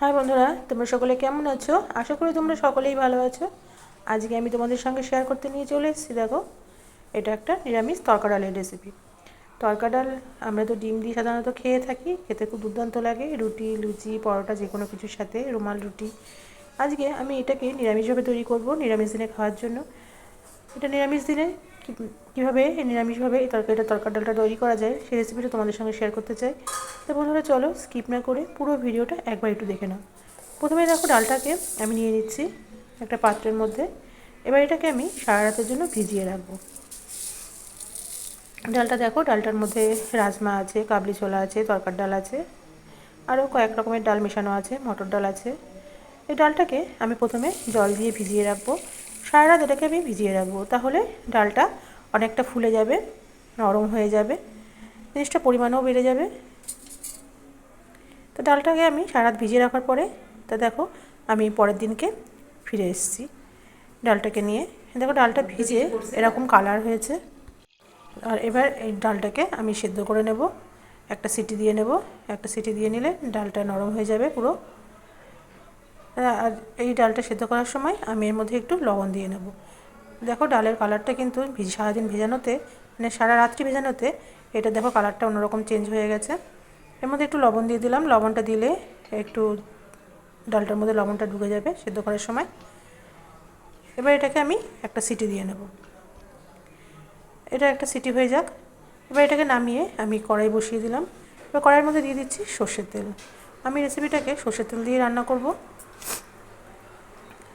High বন্ধুরা, তোমরা সকলে কেমন আছো? আশা করি তোমরা সকলেই ভালো আছো। আজকে আমি তোমাদের সঙ্গে শেয়ার করতে নিয়ে চলে এসেছি, দেখো। এটা একটা নিরামিষ তরকা ডালের রেসিপি তরকা ডাল, আমরা তো ডিম দিয়ে সাধারণত খেয়ে থাকি, খেতে খুব দুর্দান্ত লাগে। রুটি, লুচি, পরোটা, যে কোনো কিছুর সাথে রুমাল, রুটি। আজকে আমি এটাকে নিরামিষভাবে তৈরি করব, নিরামিষ দিনে খাওয়ার জন্য। এটা নিরামিষ দিনে কীভাবে নিরামিষভাবে এই তরকারিটা, তরকার ডালটা তৈরি করা যায়, সেই রেসিপিটা তোমাদের সঙ্গে শেয়ার করতে চাই। তো বন্ধুরা চলো স্কিপ না করে পুরো ভিডিওটা একবার একটু দেখে নাও। প্রথমে দেখো ডালটাকে আমি নিয়ে নিচ্ছি একটা পাত্রের মধ্যে। এবার এটাকে আমি সারা রাতের জন্য ভিজিয়ে রাখব। ডালটা দেখো, ডালটার মধ্যে রাজমা আছে, কাবলি ছোলা আছে, তরকার ডাল আছে, আরও কয়েক রকমের ডাল মেশানো আছে, মটর ডাল আছে। এই ডালটাকে আমি প্রথমে জল দিয়ে ভিজিয়ে রাখব। সারা রাত এটাকে আমি ভিজিয়ে রাখব, তাহলে ডালটা অনেকটা ফুলে যাবে, নরম হয়ে যাবে জিনিসটা পরিমাণও বেড়ে যাবে। তো ডালটাকে আমি সারা রাত ভিজিয়ে রাখার পরে, তা দেখো আমি পরের দিনকে ফিরে এসেছি। ডালটাকে নিয়ে, দেখো ডালটা ভিজে এরকম কালার হয়েছে। আর এবার এই ডালটাকে আমি সেদ্ধ করে নেব। একটা সিটি দিয়ে নেব। একটা সিটি দিয়ে নিলে ডালটা নরম হয়ে যাবে পুরো। আর এই ডালটা সেদ্ধ করার সময় আমি এর মধ্যে একটু লবণ দিয়ে নেব। দেখো ডালের কালারটা কিন্তু সারাদিন ভেজানোতে মানে সারা রাত্রি ভেজানোতে, এটা দেখো কালারটা অন্যরকম চেঞ্জ হয়ে গেছে। এর মধ্যে একটু লবণ দিয়ে দিলাম। লবণটা দিলে একটু ডালটার মধ্যে লবণটা ঢুকে যাবে সেদ্ধ করার সময়। এবার এটাকে আমি একটা সিটি দিয়ে নেব। এটা একটা সিটি হয়ে যাক। এবার এটাকে নামিয়ে আমি কড়াই বসিয়ে দিলাম। এবার কড়াইয়ের মধ্যে দিয়ে দিচ্ছি সর্ষের তেল। আমি রেসিপিটাকে সর্ষের তেল দিয়ে রান্না করব।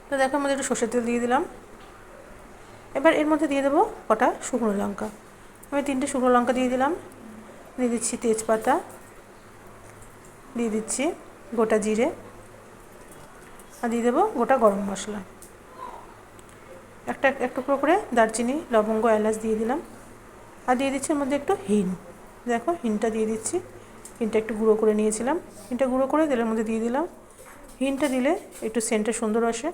তো দেখো মধ্যে একটু সর্ষের তেল দিয়ে দিলাম। এবার এর মধ্যে দিয়ে দেবো কটা শুকনো লঙ্কা। আমি তিনটে শুকনো লঙ্কা দিয়ে দিলাম। দিয়ে দিচ্ছি তেজপাতা। দিয়ে দিচ্ছি গোটা জিরে আর দিয়ে দেবো গোটা গরম মশলা। একটা এক টুকরো করে দারচিনি, লবঙ্গ, এলাচ দিয়ে দিলাম। আর দিয়ে দিচ্ছি এর মধ্যে একটু হিন দেখো হিনটা দিয়ে দিচ্ছি। হিনটা একটু গুঁড়ো করে নিয়েছিলাম। হিনটা গুঁড়ো করে তেলের মধ্যে দিয়ে দিলাম। হিনটা দিলে একটু সেন্টটা সুন্দর আসে।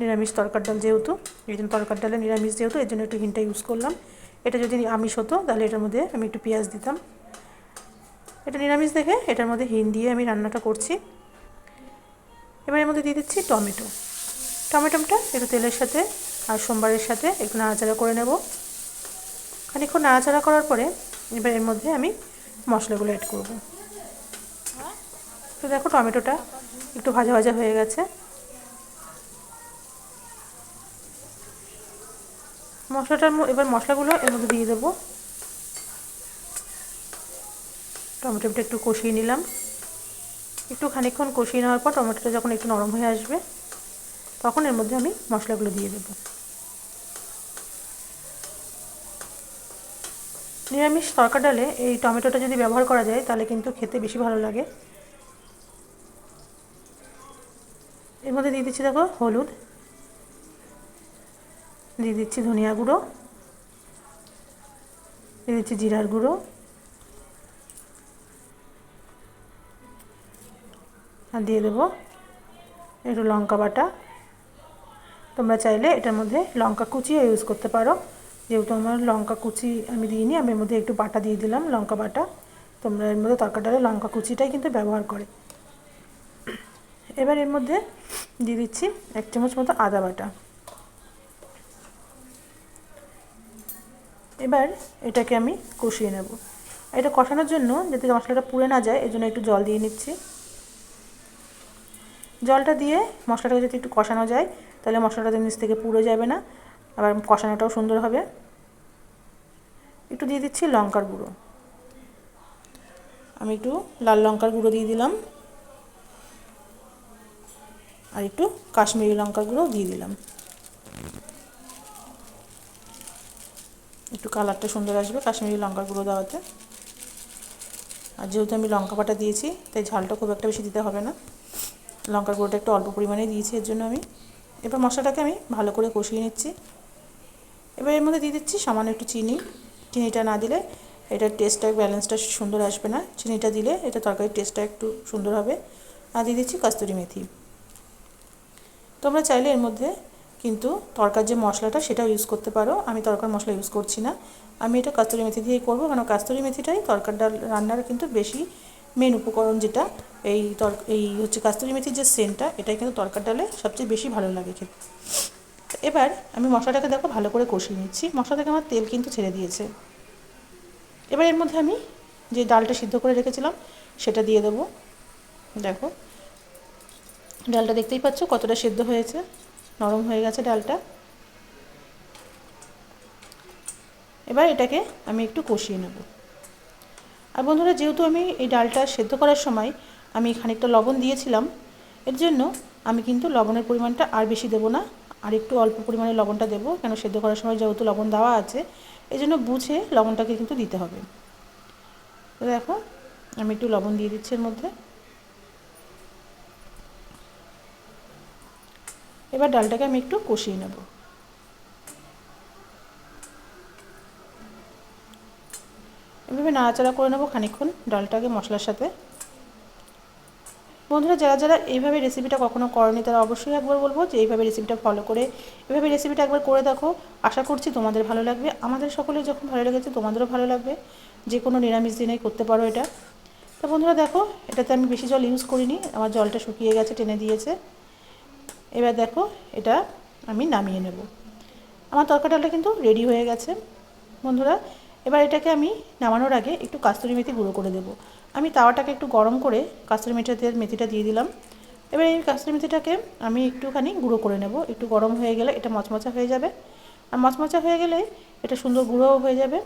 নিরামিষ তরকার ডাল যেহেতু, এই জন্য তরকার ডালে নিরামিষ যেহেতু এর জন্য একটু হিনটা ইউজ করলাম। এটা যদি আমিষ হতো, তাহলে এটার মধ্যে আমি একটু পেঁয়াজ দিতাম। এটা নিরামিষ দেখে, এটার মধ্যে হিন দিয়ে আমি রান্নাটা করছি। এবার এর মধ্যে দিয়ে দিচ্ছি টমেটো। টমেটোটা একটু তেলের সাথে আর সোমবারের সাথে একটু নাড়াচাড়া করে নেব। খানিক্ষণ নাড়াচাড়া করার পরে এবার এর মধ্যে আমি মশলাগুলো অ্যাড করব। তো দেখো টমেটোটা একটু ভাজা ভাজা হয়ে গেছে। মশলাটার এবার মশলাগুলো এর মধ্যে দিয়ে দেবো। টমেটোটা একটু কষিয়ে নিলাম। একটু খানিকক্ষণ কষিয়ে নেওয়ার পর টমেটোটা যখন একটু নরম হয়ে আসবে, তখন এর মধ্যে আমি মশলাগুলো দিয়ে দেবো। নিরামিষ তরকা ডালে এই টমেটোটা যদি ব্যবহার করা যায়, তাহলে কিন্তু খেতে বেশি ভালো লাগে। এর মধ্যে দিয়ে দিচ্ছি দেখো হলুদ, দিয়ে দিচ্ছি ধনিয়া গুঁড়ো, দিয়ে দিচ্ছি জিরার গুঁড়ো দিয়ে দেবো একটু লঙ্কা বাটা। তোমরা চাইলে এটার মধ্যে লঙ্কা কুচিও ইউজ করতে পারো। যেহেতু আমার লঙ্কা কুচি আমি দিইনি, আমি এর মধ্যে একটু বাটা দিয়ে দিলাম লঙ্কা বাটা। তোমরা এর মধ্যে তরকা ডালে লঙ্কা কুচিটাই কিন্তু ব্যবহার করে। এবার এর মধ্যে দিয়ে দিচ্ছি এক চামচ মতো আদা বাটা। এবার এটাকে আমি কষিয়ে নেব। এটা কষানোর জন্য যাতে মশলাটা পুড়ে না যায় এই জন্য একটু জল দিয়ে নিচ্ছি। জলটা দিয়ে মশলাটাকে যদি একটু কষানো যায়, তাহলে মশলাটা নিচ থেকে পুড়ে যাবে না। আবার কষানোটাও সুন্দর হবে। একটু দিয়ে দিচ্ছি লঙ্কার গুঁড়ো। আমি একটু লাল লঙ্কার গুঁড়ো দিয়ে দিলাম। আর একটু কাশ্মীরি লঙ্কার গুঁড়ো দিয়ে দিলাম। একটু কালারটা সুন্দর আসবে কাশ্মীরি লঙ্কার গুঁড়ো দেওয়াতে। আর যেহেতু আমি লঙ্কা বাটা দিয়েছি, তাই ঝালটা খুব একটা বেশি দিতে হবে না। লঙ্কার গুঁড়োটা একটু অল্প পরিমাণে দিয়েছি, এর জন্য আমি। এবার মশলাটাকে আমি ভালো করে কষিয়ে নিচ্ছি। এবার এর মধ্যে দিয়ে দিচ্ছি সামান্য একটু চিনি। চিনিটা না দিলে এটার টেস্টটা ব্যালেন্সটা সুন্দর আসবে না। চিনিটা দিলে এটা তরকারির টেস্টটা একটু সুন্দর হবে। আর দিয়ে দিচ্ছি কাস্তুরি মেথি। তোমরা চাইলে এর মধ্যে কিন্তু তরকার যে মশলাটা সেটাও ইউজ করতে পারো। আমি তরকার মশলা ইউজ করছি না। আমি এটা কাস্তুরি মেথি দিয়েই করব কারণ কাস্তুরি মেথিটাই তরকার ডাল রান্নার কিন্তু বেশি মেন উপকরণ যেটা, এই তর, এই হচ্ছে কাস্তুরি মেথির যে সেন্টটা, এটাই কিন্তু তরকার ডালে সবচেয়ে বেশি ভালো লাগে খেতে। এবার আমি মশলাটাকে দেখো ভালো করে কষিয়ে নিচ্ছি। মশলা থেকে আমার তেল কিন্তু ছেড়ে দিয়েছে। এবার এর মধ্যে আমি যে ডালটা সিদ্ধ করে রেখেছিলাম, সেটা দিয়ে দেবো। দেখো, ডালটা দেখতেই পাচ্ছ কতটা সেদ্ধ হয়েছে। নরম হয়ে গেছে ডালটা। এবার এটাকে আমি একটু কষিয়ে নেব। আর বন্ধুরা, যেহেতু আমি এই ডালটা সেদ্ধ করার সময় আমি খানিকটা লবণ দিয়েছিলাম, এর জন্য আমি কিন্তু লবণের পরিমাণটা আর বেশি দেবো না, আর একটু অল্প পরিমাণে লবণটা দেবো, কেন সেদ্ধ করার সময় যেহেতু লবণ দেওয়া আছে, এই জন্য বুঝে লবণটাকে কিন্তু দিতে হবে। তো দেখো, আমি একটু লবণ দিয়ে দিচ্ছি এর মধ্যে। এবার ডালটাকে আমি একটু কষিয়ে নেব। এভাবে নাড়াচাড়া করে নেব খানিক্ষণ ডালটাকে মশলার সাথে। বন্ধুরা, যারা যারা এইভাবে রেসিপিটা কখনো করেনি, তারা অবশ্যই একবার বলব যে এইভাবে রেসিপিটা ফলো করে, এভাবে রেসিপিটা একবার করে দেখো। আশা করছি তোমাদের ভালো লাগবে। আমাদের সকলের যখন ভালো লেগেছে, তোমাদেরও ভালো লাগবে। যে কোনো নিরামিষ দিনে করতে পারো এটা। তো বন্ধুরা, দেখো, এটাতে আমি বেশি জল ইউজ করিনি। আমার জলটা শুকিয়ে গেছে, টেনে দিয়েছে। এবার দেখো, এটা আমি নামিয়ে নেব। আমার তরকারিটা কিন্তু রেডি হয়ে গেছে। বন্ধুরা এবার এটাকে আমি নামানোর আগে একটু কাস্তুরি মেথি গুঁড়ো করে দেবো। আমি তাওয়াটাকে একটু গরম করে কাস্তুরি মেথিতে মেথিটা দিয়ে দিলাম। এবার এই কাস্তুরি মেথিটাকে আমি একটুখানি গুঁড়ো করে নেব। একটু গরম হয়ে গেলে এটা মচমচা হয়ে যাবে। আর মচমচা হয়ে গেলে এটা সুন্দর গুঁড়োও হয়ে যাবে।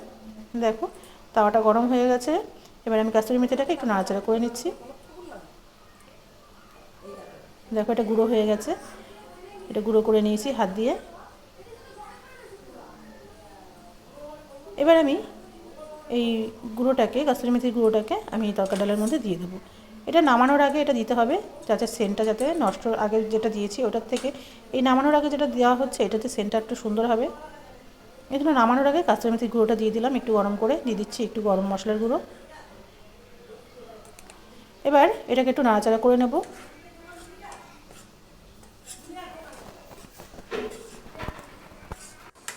দেখো, তাওয়াটা গরম হয়ে গেছে। এবার আমি কাস্তুরি মেথিটাকে একটু নাড়াচাড়া করে নিচ্ছি। দেখো, এটা গুঁড়ো হয়ে গেছে। এটা গুঁড়ো করে নিয়েছি হাত দিয়ে। এবার আমি এই গুঁড়োটাকে, কাস্তুরি মেথির গুঁড়োটাকে আমি তরকার ডালের মধ্যে দিয়ে দেবো। এটা নামানোর আগে এটা দিতে হবে যাতে সেন্টটা যাতে নষ্ট, আগে যেটা দিয়েছি ওটার থেকে এই নামানোর আগে যেটা দেওয়া হচ্ছে এটাতে সেন্টটা একটু সুন্দর হবে। এই জন্য নামানোর আগে কাস্তুরি মেথির গুঁড়োটা দিয়ে দিলাম, একটু গরম করে দিয়ে দিচ্ছি একটু গরম মশলার গুঁড়ো। এবার এটাকে একটু নাড়াচাড়া করে নেব।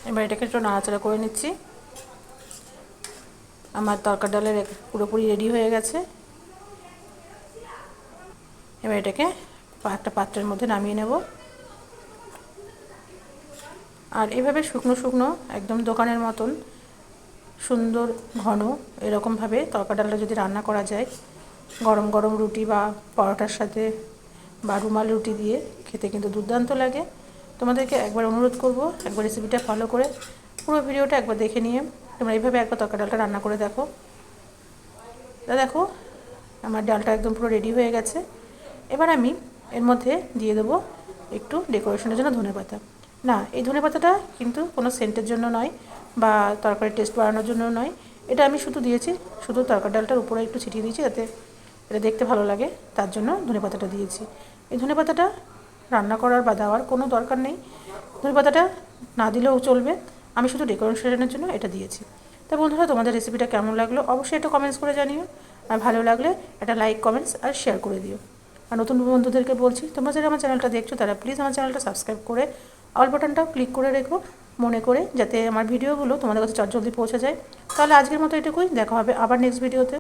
এবার এটাকে একটু নাড়াচাড়া করে নিচ্ছি। আমার তরকার ডালের পুরোপুরি রেডি হয়ে গেছে। এবার এটাকে একটা পাত্রের মধ্যে নামিয়ে নেব। আর এভাবে শুকনো শুকনো, একদম দোকানের মতন, সুন্দর ঘন, এরকমভাবে তরকার ডালটা যদি রান্না করা যায়, গরম গরম রুটি বা পরোটার সাথে বা রুমাল রুটি দিয়ে খেতে কিন্তু দুর্দান্ত লাগে। তোমাদেরকে একবার অনুরোধ করব, একবার রেসিপিটা ফলো করে পুরো ভিডিওটা একবার দেখে নিয়ে তোমরা এইভাবে একবার তরকারি ডালটা রান্না করে দেখো। তা দেখো, আমার ডালটা একদম পুরো রেডি হয়ে গেছে। এবার আমি এর মধ্যে দিয়ে দেবো একটু ডেকোরেশনের জন্য ধনে পাতা। না, এই ধনে পাতাটা কিন্তু কোনো সেন্টের জন্য নয় বা তরকারির টেস্ট বাড়ানোর জন্য নয়। এটা আমি শুধু দিয়েছি, শুধু তরকারি ডালটার উপরে একটু ছিটিয়ে দিয়েছি যাতে এটা দেখতে ভালো লাগে, তার জন্য ধনে পাতাটা দিয়েছি। এই ধনে পাতাটা রান্না করার বা দেওয়ার কোনো দরকার নেই। ধনে পাতাটা না দিলেও চলবে আমি শুধু ডেকোরেশনের জন্য এটা দিয়েছি। তা বন্ধুরা, তোমাদের রেসিপিটা কেমন লাগল? অবশ্যই এটা কমেন্টস করে জানিও। আর ভালো লাগলে একটা লাইক কমেন্টস আর শেয়ার করে দিও। আর নতুন বন্ধুদেরকে বলছি, তোমরা যারা আমার চ্যানেলটা দেখছ, তারা প্লিজ আমার চ্যানেলটা সাবস্ক্রাইব করে অল বাটনটাও ক্লিক করে রেখো, মনে করে, যাতে আমার ভিডিওগুলো তোমাদের কাছে চটজলদি পৌঁছে যায়। তাহলে আজকের মতো এটুকুই। দেখা হবে আবার নেক্সট ভিডিওতে